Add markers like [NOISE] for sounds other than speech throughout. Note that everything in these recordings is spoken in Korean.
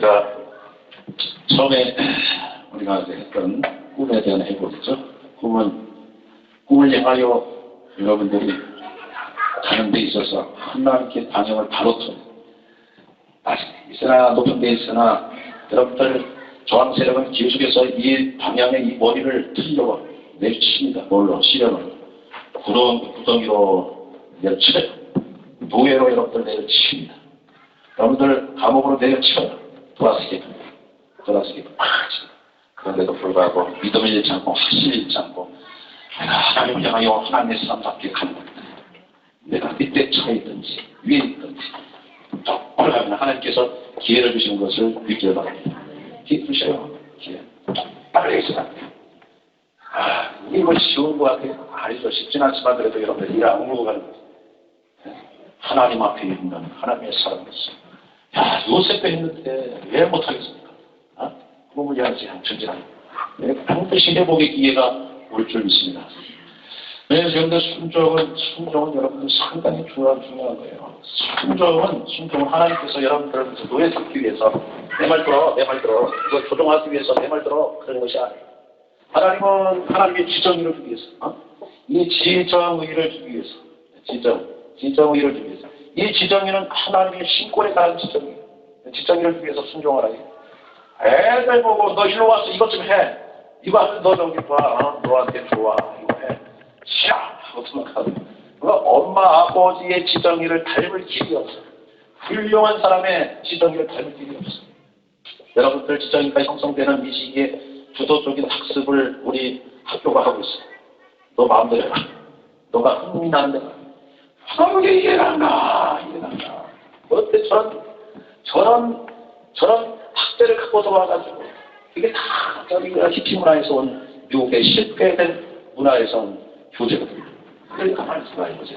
우리가 처음에 우리가 했던 꿈에 대한 해보죠. 꿈은 꿈을 향하여 여러분들이 가는 데 있어서 하나님께 방향을 바로 터 있으나 높은 데 있으나 여러분들 저항 세력은 기술에서 이 방향의 이 머리를 틀려고 내치입니다. 뭘로? 시련을. 구덩, 구덩이로 내려쳐요. 노예로 여러분들 내려칩니다. 여러분들 감옥으로 내려쳐요. 돌아서게 됩니다. 돌아서게 됩니다. 그런데도 불구하고 믿음을 잃지 않고 확신을 잃지 않고 내가 하나님을 향하여 하나님의 사람답게 가는 겁니다. 내가 밑에 처해 있든지 위에 있든지 똑바로 가면 하나님께서 기회를 주시는 것을 믿기를 바랍니다. 기회 주셔요. 기회. 빨리 있어야. 아, 이거 쉬운 것 같아요. 아니죠. 쉽진 않지만 그래도 여러분들 일 악물고 가는 거예요. 하나님 앞에 있는 하나님의 사람으로서. 야, 요셉도 했는데 왜 못하겠습니까? 어? 몸을 향하지 전진하는 반드시 회복의 기회가 올 줄 믿습니다. 네, 그런데 순종은, 순종은 여러분들 상당히 중요한, 중요한 거예요. 순종은, 순종은 하나님께서 여러분들을 노예 삼기 위해서, 내 말 들어, 내 말 들어, 이거 조종하기 위해서 내 말 들어, 그런 것이 아니에요. 하나님은 하나님의 지정의를 주기 위해서, 어? 이 지정의를 주기 위해서, 지정, 지정의를 주기 위해서. 이 지정의는 하나님의 신권에 따른 지정이에요. 지정의를 주기 위해서 순종하라. 애들 보고 너 일로 와서 이것 좀 해. 이거 하면 너 저기 봐. 어? 너한테 좋아. 이거 해. 샤! 어떻게 하든. 엄마 아버지의 지정의를 닮을 길이 없어. 훌륭한 사람의 지정의를 닮을 길이 없어. 여러분들 지정의가 형성되는 이 시기에 주도적인 학습을 우리 학교가 하고 있어. 너 마음대로 해라. 너가 흥미나는 데가. 하나님께 이해가 안 가. 가. 어때 저런, 저런, 저런 학대를 갖고 들어와가지고 이게 다 저기가 히피 문화에서 온 미국의 실패된 문화에서 온 교재거든요. 그러니까 가만히 있어봐 이거죠.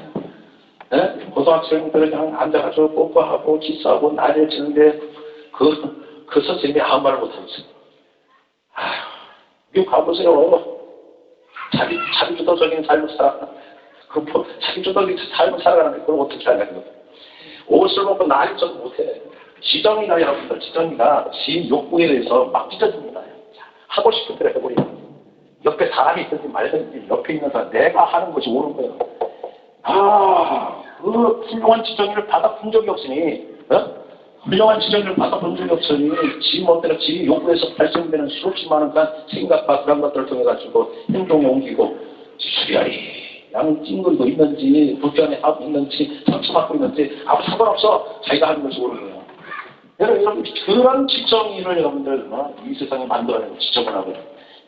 네? 고등학생들 그냥 앉아가지고 뽀뽀하고 키스하고 난리를 치는데 그, 그 선생님이 아무 말을 못하고 있어요. 아휴, 미국 가보세요. 자기, 자기 주도적인 삶을 살아. 그, 뭐, 자기 주도적인 삶을 살아가는데 그걸 어떻게 하냐고. 옷을 먹고 난리쳐도 못해. 지정이가 여러분들 지정이가 지 욕구에 대해서 막 찢어집니다. 하고 싶은 대로 해버리고 옆에 사람이 있든지 말든지 옆에 있는 사람 내가 하는 것이 옳은 거예요. 아, 그 훌륭한 지정이를 받아본 적이 없으니 어? 훌륭한 지정이를 받아본 적이 없으니 지 멋대로 지 욕구에서 발생되는 수없이 많은 생각과 그런 것들을 통해 가지고 행동에 옮기고 수리하리 양 찡그리고 있는지 불편해 하고 있는지 상처받고 있는지 아무 상관없어 자기가 하는 것이 옳은 거예요. 여러분, 그런 지정의를 여러분들 어? 이 세상에 만들어내는 지정을 하고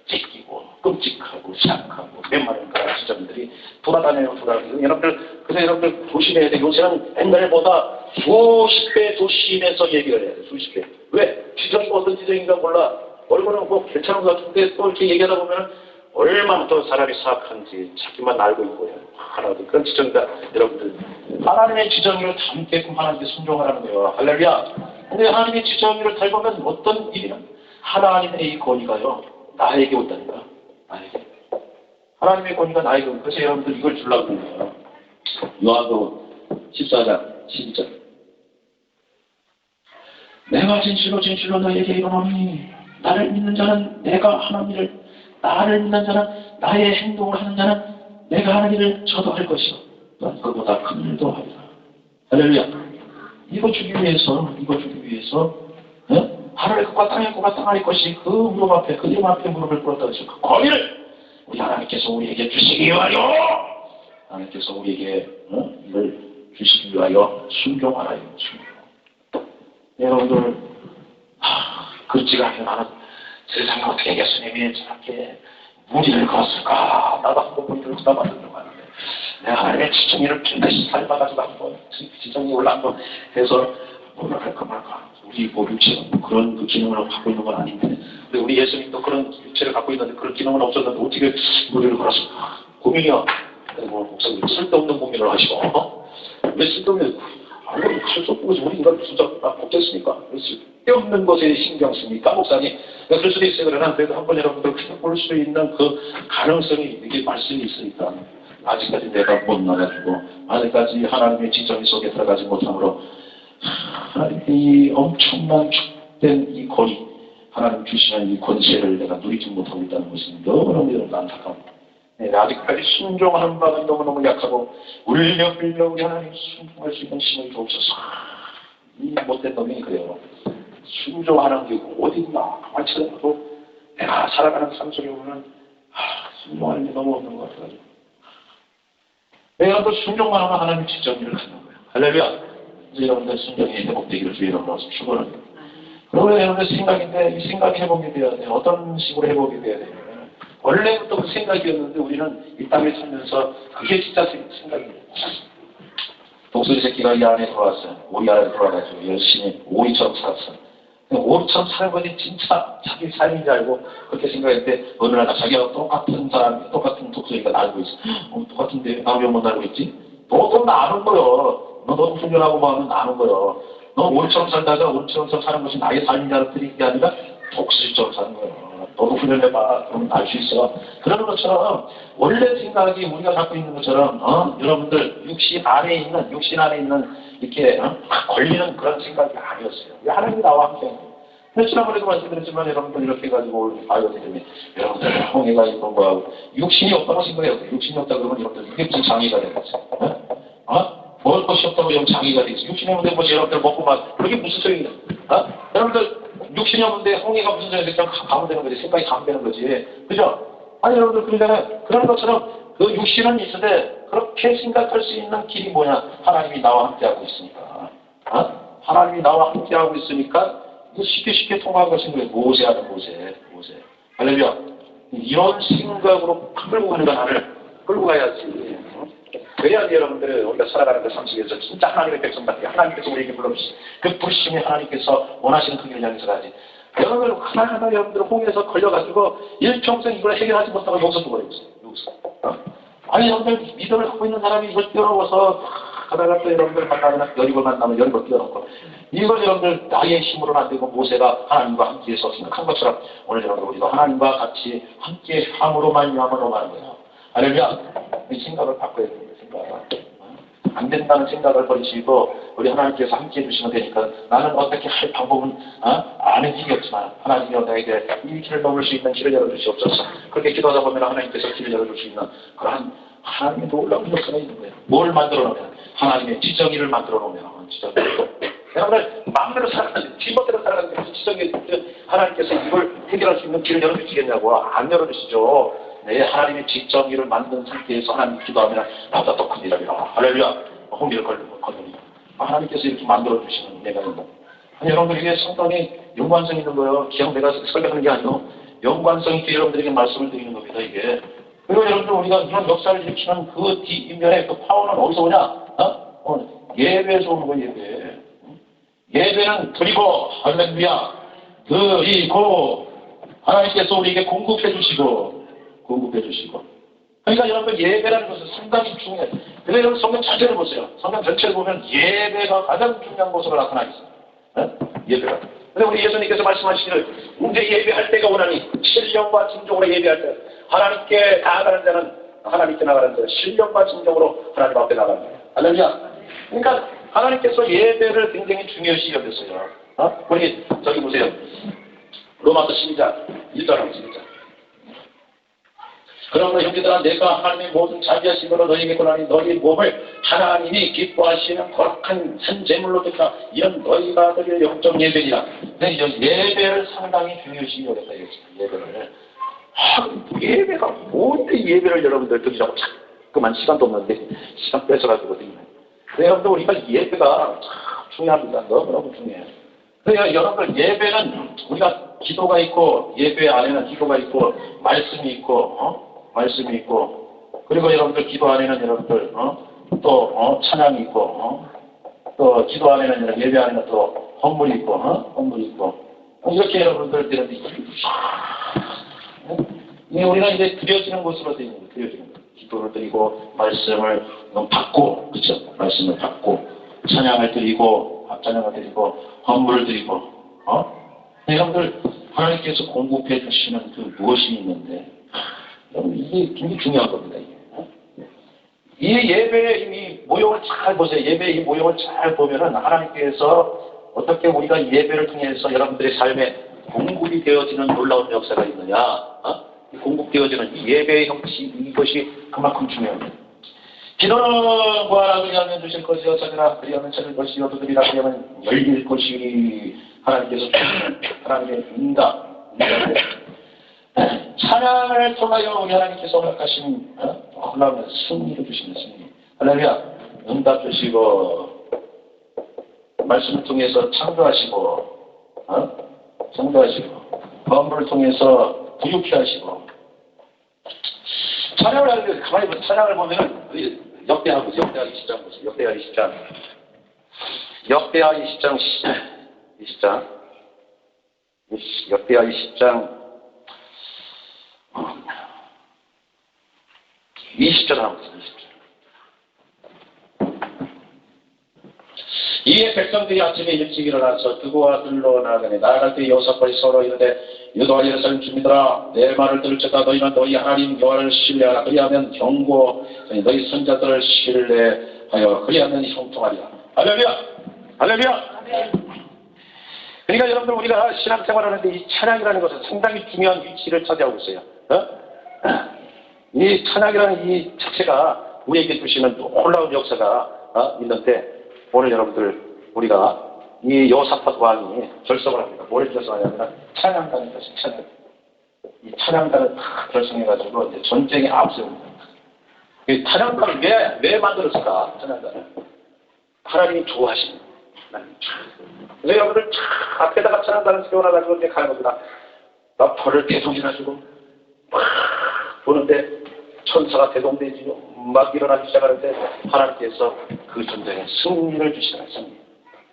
찢기고 끔찍하고 시악하고 맨말은 그런 지정들이 돌아다녀요 돌아다녀요 여러분들 그래서 여러분들 조심해야 돼 요새는 옛날보다 수십 배 조심해서 얘기를 해야 돼 수십 배 왜? 지정이 어떤 지정인가 몰라 얼굴은 뭐 괜찮은 것 같은데 또 이렇게 얘기하다 보면 얼마나 또 사람이 사악한지 자기만 알고 있고요 하나도 그런 지정이다 여러분들 하나님의 지정의를 담게끔 하나님께 순종하라는 거예요 할렐루야 근데 하나님의 지정의를 닮으면 어떤 일이냐? 하나님의 이 권위가요, 나에게 온다니까. 나에게. 하나님의 권위가 나에게 온 그래서 여러분들 이걸 주려고 그런 거예요. 요한도 14장 12절. 내가 진실로 진실로 너에게 이르노니 나를 믿는 자는 내가 하는 일을 나를 믿는 자는 나의 행동을 하는 자는 내가 하는 일을 저도 할 것이요 또한 그보다 큰 일도 하리라. 할렐루야. 이거 주기 위해서, 이거 주기 위해서, 어? 하늘의 것과 땅의 것과 땅의 것이 그 무릎 앞에, 그 이름 앞에 무릎을 꿇었다 그래서 그 권위를 우리 하나님께서 우리에게 주시기 위하여, 하나님께서 우리에게, 어? 이걸 주시기 위하여 순종하라요, 순종. 여러분들, 하, 그렇지가 나는 세상에 어떻게 예수님이 저렇게 무리를 걸었을까? 나도 한번 무리를 적 많은데. 내가 하나님의 지정이를 반드시 삶아가지고 한번 지정이 올라 한번 해서 뭐라 할까 말까. 우리 뭐 육체가 뭐 그런 그 기능을 갖고 있는 건 아닌데. 근데 우리 예수님도 그런 육체를 갖고 있는데 그런 기능은 없었는데 어떻게 무리를 걸었을까? 고민이요. 뭐 목사님 쓸데없는 고민을 하시고 어? 왜 쓸데없는 아무리 할수 것이 우리 인간 진짜 복됐으니까 쓸데없는 것에 신경 씁니까 목사님 그럴 수도 있어요. 그러나 그래도 한번 여러분들 볼수 있는 그 가능성이 이게 말씀이 있으니까 아직까지 내가 못 나가지고 아직까지 하나님의 지정 속에 들어가지 못함으로 하나님이 엄청난 이 거리, 하나님 주시는 이 권세를 내가 누리지 못하고 있다는 것은 너무너무 안타까운 네, 아직까지 순종하는 바가 너무너무 약하고 울려 빌려 우리 하나님 순종할 수 있는 힘을 주옵소서 이 못된 놈이 그래요 순종하는 게 어디 있나. 가만히 찾아봐도 내가 살아가는 삶 속에 보면 아, 순종하는 게 너무 없는 것 같아가지고. 내가 또 순종만 하면 하나님 직접 일을 하는 거예요. 할렐루야. 이제 여러분들 순종이 회복되기를 주의 이름으로 축원합니다 그러면 여러분들 생각인데 이 생각이 회복이 되어야 돼요. 어떤 식으로 회복이 돼야 돼요? 원래부터 그 생각이었는데 우리는 이 땅에 살면서 그게 진짜 생- 생각입니다 독수리 새끼가 이 안에 들어왔어요. 오리 안에 들어와가지고 열심히 오리처럼 살았어요. 사는 것이 진짜 자기 삶인 줄 알고 그렇게 생각했는데 어느 날 자기가 똑같은 사람, 똑같은 독수리가 날고 있어. 어, 똑같은데 나 왜못 날고 있지? 너도 나는. 너 너도 훈련하고 뭐 하면 나는 거요. 너 오리처럼 살다가 오리처럼 사는 것이 나의 삶인 줄 알고 들인 게 아니라 독수리처럼 사는 거예요. 너도 훈련해봐. 그러면 알 수 있어. 그런 것처럼 원래 생각이 우리가 갖고 있는 것처럼 어? 여러분들 육신 안에 있는 육신 안에 있는 이렇게 어? 막 걸리는 그런 생각이 아니었어요. 왜 하나님이 나와 함께 근데 지난번에도 말씀드렸지만 여러분들 이렇게 해가지고 바이오 되면 여러분들 홍해가 있고 뭐하고 육신이 없다고 생각해요. 육신이 없다 그러면 여러분들 이게 무슨 장애가 되겠어? 어? 어? 먹을 것이 없다고 여러분 장애가 되겠어. 육신이 없는데 뭐 여러분들 먹고 막 그게 무슨 소용이야? 어? 여러분들 육신이 없는데 홍해가 무슨 소용이야? 그냥 가- 가면 되는 거지. 생각이 가면 되는 거지. 그죠? 아니 여러분들 그러잖아요. 그런 것처럼 그 육신은 있으되 그렇게 생각할 수 있는 길이 뭐냐? 하나님이 나와 함께하고 있으니까. 어? 하나님이 나와 함께하고 있으니까 쉽게 쉽게 통과한 것인 거예요. 모세하는 모세, 모세. 할렐루야. 이런 생각으로 끌고 가는 나를 끌고 가야지. 어? 그래야 여러분들은 우리가 살아가는 그 상식에서 진짜 하나님의 백성답게 하나님께서 우리에게 불러주신 그 불심이 하나님께서 원하시는 그 길을 향해서 가지. 여러분들 하나하나 여러분들 홍해에서 걸려가지고 일평생 이걸 해결하지 못하고 여기서 죽어버렸어요. 어? 아니 여러분들 믿음을 갖고 있는 사람이 이걸 뛰어넘어서 가다가 또 여러분들 만나면 여리고 만나면 여리고 뛰어넘고 이걸 여러분들 나의 힘으로는 안 되고 모세가 하나님과 함께 섰으면 한 것처럼 오늘 여러분들 우리도 하나님과 같이 함께 함으로 말미암아 넘어가는 거예요. 할렐루야. 이 생각을 바꿔야 됩니다. 생각을. 안 된다는 생각을 버리시고 우리 하나님께서 함께 해주시면 되니까 나는 어떻게 할 방법은 어? 아는 길이 없지만 하나님이 나에게 이 길을 넘을 수 있는 길을 열어주시옵소서. 그렇게 기도하다 보면 하나님께서 길을 열어줄 수 있는 그러한 하나님의 놀라운 역사가 있는 거예요. 뭘 만들어 놓으면? 하나님의 지정의를 만들어 놓으면 지정의. 여러분들 마음대로 살아가는 지멋대로 살아가는 게 지정의 하나님께서 이걸 해결할 수 있는 길을 열어주시겠냐고 안 열어주시죠 내 하나님의 지정의를 만든 상태에서 하나님 기도하면 나보다 더 큰 일이라 할렐루야. 홍기를 거두니 하나님께서 이렇게 만들어 주시는 내가 있는 아니 여러분들 이게 상당히 연관성 있는 거예요. 그냥 내가 설명하는 게 아니고 연관성 있게 여러분들에게 말씀을 드리는 겁니다 이게. 그리고 여러분들 우리가 이런 역사를 일으키는 그 뒷면에 그 파워는 어디서 오냐? 어? 어, 예배에서 오는 거예요 예배. 예배는 드리고 할렐루야. 드리고. 하나님께서 우리에게 공급해 주시고 공급해 주시고 그러니까 여러분 예배라는 것은 상당히 중요해요. 그래서 여러분 성경 자체를 보세요. 성경 전체를 보면 예배가 가장 중요한 모습으로 나타나 있어요. 네? 예배가. 근데 우리 예수님께서 말씀하시기를 우리 예배할 때가 오나니 신령과 진정으로 예배할 때 하나님께 나아가는 자는 하나님께 나가는 자는 신령과 진정으로 하나님 앞에 나가는 거예요. 할렐루야. 그러니까 하나님께서 예배를 굉장히 중요시 여겼어요. 어? 우리 저기 보세요. 로마서 12장 1절 1절 그러므로 형제들아 내가 하나님의 모든 자비하심으로 너희에게 권하니 너희 몸을 하나님이 기뻐하시는 거룩한 산 제물로 드리라. 이런 너희가 드릴 영적 예배니라. 근데 이 예배를 상당히 중요시 여겼다 예배를. 아, 예배가 뭔데 예배를 여러분들 드리자고 자꾸만 시간도 없는데 시간 뺏어가지고 드리네. 그래 여러분들 우리가 예배가 참 중요합니다. 너무너무 중요해요. 그러니까 여러분들 예배는 우리가 기도가 있고 예배 안에는 기도가 있고 말씀이 있고 어? 말씀이 있고 그리고 여러분들 기도 안에는 여러분들 어? 또 어? 찬양이 있고 어? 또 기도 안에는 예배 안에는 또 헌물이 있고 어? 헌물이 있고 이렇게 여러분들 되는데 이게 우리가 이제 드려지는 곳으로 되어 있는 거예요. 기도를 드리고 말씀을 받고 그렇죠? 말씀을 받고 찬양을 드리고 합찬양을 드리고 헌물을 드리고 어? 여러분들 하나님께서 공급해 주시는 그 무엇이 있는데 이게 굉장히 중요한 겁니다. 이 예배의 이 모형을 잘 보세요. 예배의 이 모형을 잘 보면은 하나님께서 어떻게 우리가 예배를 통해서 여러분들의 삶에 공급이 되어지는 놀라운 역사가 있느냐? 어? 이 공급되어지는 이 예배의 형식 이것이 그만큼 중요합니다. 기도는 구하라 그리하면 주실 것이요 찾으라 그리하면 찾을 것이요 두드리라 그리하면 열릴 것이 하나님께서 주시는 하나님의 응답 찬양을 통하여 우리 하나님께서 허락하신 어? 놀라운 승리를 주시는 승리 할렐루야 응답 주시고 말씀을 통해서 창조하시고 어? 창조하시고 건물을 통해서 부유케 하시고 찬양을 하는데 가만히 보면 찬양을 보면은 그 역대하고 역대하기 10장 보세요. 역대하기 10장. 역대하기 10장 20장. 역대하기 10장 20절 하고 있어요. 20절. 이에 백성들이 아침에 일찍 일어나서 그고와 들러 나가니 나아갈 때 여섯번이 서로 이르되 유도와 예루살렘 주민들아 내 말을 들을지어다 너희는 너희 하나님 여호와를 신뢰하라 그리하면 경고 너희 선자들을 신뢰하여 그리하면 형통하리라 할렐루야 할렐루야 그러니까 여러분들 우리가 신앙생활하는데 이 찬양이라는 것은 상당히 중요한 위치를 차지하고 있어요 어? 이 찬양이라는 이 자체가 우리에게 주시는 놀라운 역사가 어? 있는데 오늘 여러분들 우리가 이 요사파 왕이 결성을 합니다. 뭘 결성하냐면 찬양단을 결성, 찬양. 이 찬양단을 다 결성해가지고 이제 전쟁에 앞세웁니다. 이 찬양단을 왜, 왜 만들었을까? 찬양단을. 하나님이 좋아하시는 하나님이 좋아하시는 그래서 여러분들 쫙 앞에다가 찬양단을 세워놔가지고 이제 가는 겁니다. 나 벌을 대동해가지고 막 보는데 천사가 대동되지요. 막 일어나기 시작하는데 하나님께서 그 전쟁에 승리를 주시는 승리.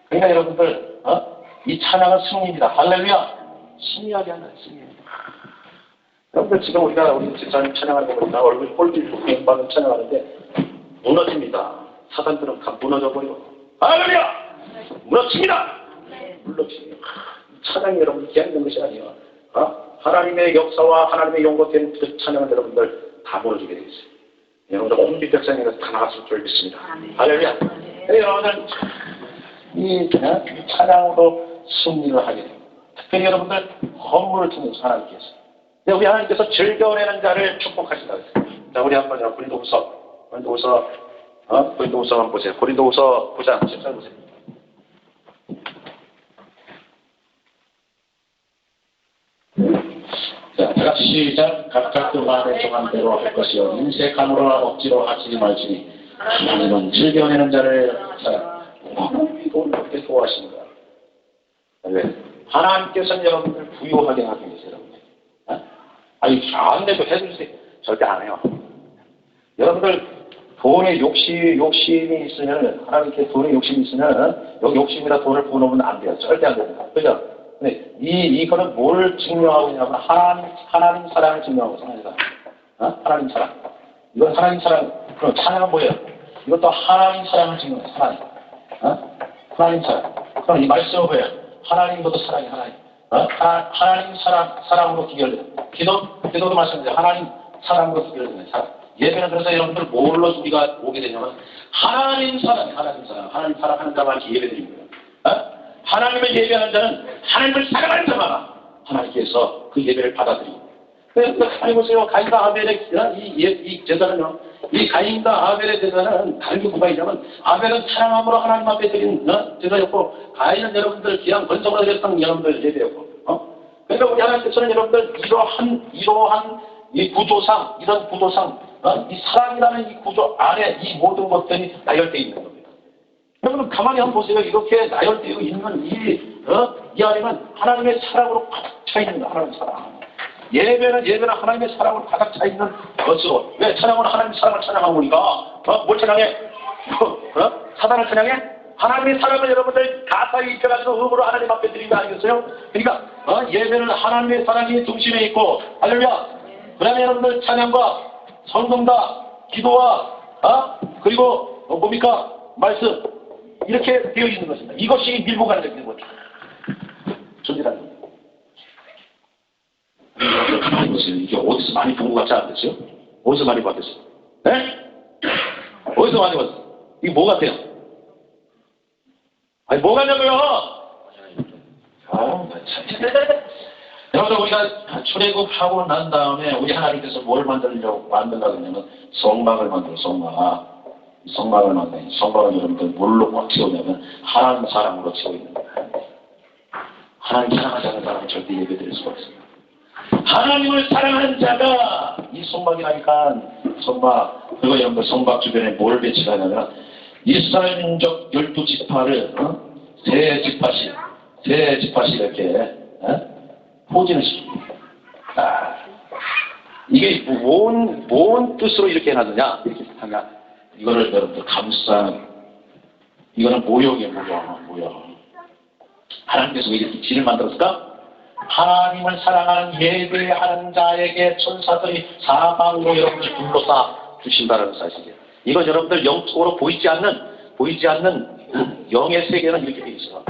그러니까 여러분들 어? 이 찬양은 승리입니다. 할렐루야. 승리하게 하는 승리입니다. 여러분들 지금 우리가 우리 집사님 찬양하는 거 보니까 얼굴 꼴들고 비행받은 찬양하는데 무너집니다. 사단들은 다 무너져 버리고 할렐루야. 무너집니다. 물러집니다. 찬양이 여러분 있는 것이 아니에요. 어? 하나님의 역사와 하나님의 용고된 그 찬양은 여러분들 다 무너지게 되어 있어요. 여러분들 온 백성에서 다 나갔을 줄 믿습니다. 할렐루야. 네, 여러분들 이, 그냥 이 찬양으로 승리를 하게 됩니다. 특별히 여러분들 헌물을 통해서 하나님께서 네, 우리 하나님께서 즐겨내는 자를 축복하신다. 자, 우리 한번 고린도후서 고린도후서 어? 고린도후서 한번 보세요. 고린도후서 9장 10절 보세요. 자, 다 같이 시작. 각각 그 마음에 정한 대로 할 것이요. 인색함으로나 억지로 하지 말지니 하나님은 즐겨내는 자를 자, 이걸 그렇게 좋아하신다. 왜? 하나님께서는 여러분들 부유하게 하기 위해서 여러분들. 어? 아니, 안 돼도 해주세요. 절대 안 해요. 여러분들 돈에 욕심, 욕심이 있으면, 하나님께 돈에 욕심이 있으면, 욕심이라 돈을 부어놓으면 안 돼요. 절대 안 됩니다. 그죠? 근데 이, 이거는 뭘 증명하고 있냐면, 하나님, 하나님 사랑을 증명하고 있습니다. 어? 하나님 사랑. 이건 하나님 사랑, 그럼 찬양은 뭐예요? 이것도 하나님 사랑을 증명해요. 하나님. 어? 하나님 사랑. 그럼 이 말씀은 뭐예요? 하나님보다 사랑이 하나님. 어? 하나, 하나 님 사랑, 사랑으로 기결돼요. 기도, 기도도 마찬가지예요. 하나님 사랑으로 기결되는 사랑. 예배는 그래서 여러분들 뭘로 우리가 오게 되냐면 하나님 사랑, 하나님 사랑, 하나님 사랑하는 자만 예배 드리는 거예요. 어? 하나님을 예배하는 자는 하나님을 사랑하는 자만 하나님께서 그 예배를 받아들이고 그래서 가만히 보세요. 가인과 아벨의 이, 예- 이 제사는요. 이 가인과 아벨의 제사는 다른 게 뭐가 있냐면 아벨은 사랑함으로 하나님 앞에 드린 어? 제사였고 가인은 여러분들 귀한 권성으로 드렸던 여러분들 예배였고 어? 그러니까 우리 하나님께서는 여러분들 이러한 이러한 이 구조상 이런 구조상 어? 이 사랑이라는 이 구조 안에 이 모든 것들이 나열되어 있는 겁니다. 여러분 가만히 한번 보세요. 이렇게 나열되어 있는 이, 어? 이 안에는 하나님의 사랑으로 가득 차 있는 거 하나님의 사랑. 예배는 예배는 하나님의 사랑으로 가득 차 있는 것으로 왜 찬양은 하나님의 사랑을 찬양하고 우리가 어? 뭘 찬양해? [LAUGHS] 어? 사단을 찬양해? 하나님의 사랑을 여러분들 가사에 입혀가지고 음으로 하나님 앞에 드린 거 아니겠어요? 그러니까 어? 예배는 하나님의 사랑이 중심에 있고 할렐루야 그 다음에 여러분들 찬양과 성성과 기도와 어? 그리고 어, 뭡니까? 말씀 이렇게 되어 있는 것입니다. 이것이 밀고 가는. 존재라는 겁니다. 가만히 보세요. 이게 어디서 많이 본 것 같지 않으세요? 어디서 많이 봤어요? 네? 어디서 많이 봤어요? 이게 뭐 같아요? 아니, 뭐 같냐고요? 여러분 우리가 출애굽하고 난 다음에 우리 하나님께서 뭘 만들려고 만들려고 하냐면 성막을 만들어 성막 성막을 만드는 성막은 여러분들 뭘로 꽉 채우냐면 하나님 사랑으로 채워 있는 거예요. 하나님 사랑하지 않는 사람은 절대 예배 드릴 수가 없습니다. 하나님을 사랑하는 자가 이 성막이라니까 성막 그리고 여러분들 성막 주변에 뭘 배치하냐면 이스라엘 민족 열두 지파를 어? 세 지파씩 세 지파씩 이렇게 어? 포진을 시킵니다. 아, 이게 뭔, 뭔 뜻으로 이렇게 해놨느냐 이렇게 하면 이거를 여러분들 감싸는 이거는 모욕이에요 모욕 모욕 하나님께서 왜 이렇게 진을 만들었을까? 하나님을 사랑하는 예배하는 자에게 천사들이 사방으로 여러분들 둘러싸 주신다는 사실이에요. 이건 여러분들 영적으로 보이지 않는 보이지 않는 영의 세계는 이렇게 돼 있어요.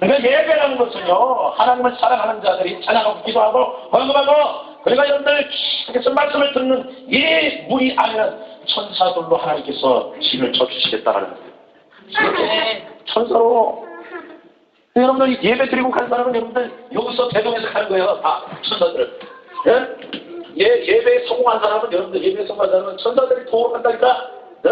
그러니까 예배라는 것은요 하나님을 사랑하는 자들이 찬양하고 기도하고 헌금하고 그러니까 여러분들 계속해서 말씀을 듣는 이 무리 안에는 천사들로 하나님께서 진을 쳐주시겠다라는 거예요. 천사로 여러분들 예배 드리고 가는 사람은 여러분들 여기서 대동해서 가는 거예요. 다 천사들. 예? 예, 예배에 성공한 사람은 여러분들 예배에 성공한 사람은 천사들이 도우러 간다니까. 예?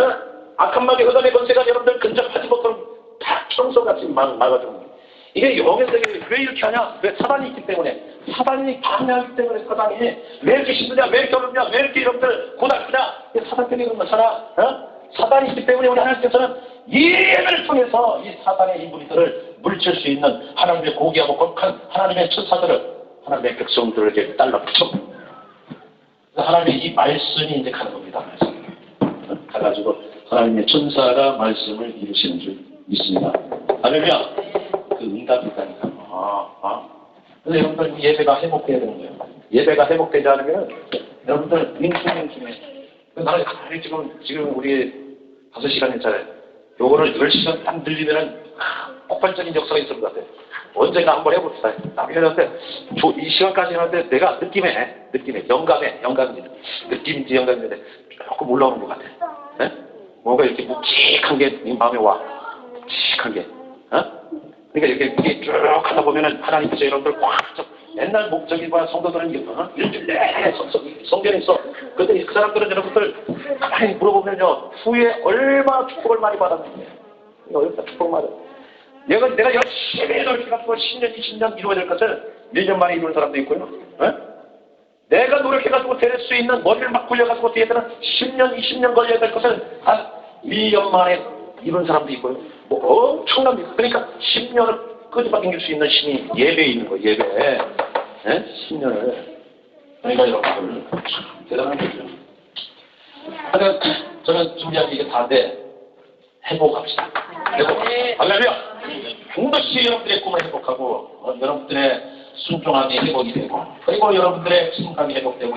악한 마귀 허감의 권세가 여러분들 근접하지 못하는 다 청소같이 막 막아주는 거예요. 이게 영의 세계를 왜 이렇게 하냐? 왜 사단이 있기 때문에. 사단이 강하기 때문에 사단이 왜 이렇게 힘드냐? 왜 이렇게 어렵냐? 왜 이렇게 여러분들 고달프냐? 사단 때문에 그런 거잖아. 어? 사단이 있기 때문에 우리 하나님께서는 이 예배를 통해서 이 사단의 이 무리들을 물칠 수 있는 하나님의 고귀하고 거룩한 하나님의 천사들을 하나님의 백성들에게 달라붙여 하나님의 이 말씀이 이제 가는 겁니다. 말씀. 가가지고 하나님의 천사가 말씀을 이루시는 줄 믿습니다. 할렐루야. 그 응답이 있다니까. 아, 아. 근데 여러분들 이 예배가 회복돼야 되는 거예요. 예배가 회복되지 않으면 여러분들 윙충윙충해. 나는 가만히 지금, 지금 우리 다섯 시간 했잖아요. 요거를 10시간 딱 늘리면은 폭발적인 역사가 있을 것 같아요. 언젠가 한번 해봅시다. 조- 이 시간까지 하는데 내가 느낌에, 느낌에, 영감에, 영감인지, 느낌인지 영감인데 조금 올라오는 것 같아. 예? 뭔가 이렇게 묵직한 게네 마음에 와. 묵직한 게. 어? 그러니까 이렇게, 이렇게 쭉 하다 보면은 하나님께서 여러분들 꽉 잡- 옛날 뭐야 성도들은 이게 어? 일주일 내내 성- 성- 성전에 있어. 근데 그 사람들은 여러분들 가만히 물어보면요 후에 얼마나 축복을 많이 받았는데 어렵다 축복 받아. 내가 내가 열심히 노력해가지고 10년 20년 이루어야 될 것을 1년 만에 이루는 사람도 있고요. 어? 내가 노력해가지고 될 수 있는 머리를 막 굴려가지고 뒤에 때는 10년 20년 걸려야 될 것을 한 1년 만에 이룬 사람도 있고요. 뭐 엄청납니다. 그러니까 10년을 끄집어 당길 수 있는 신이 예배에 있는 거예요. 예배에. 예? 10년을. 그러니까 여러분들 참 대단한 거죠. 하여튼 저는 준비한 게 이게 다인데 행복합시다. 행복. 할렐루야. 반드시 여러분들의 꿈을 행복하고 어, 여러분들의 순종함이 회복이 되고 그리고 여러분들의 신감이 회복되고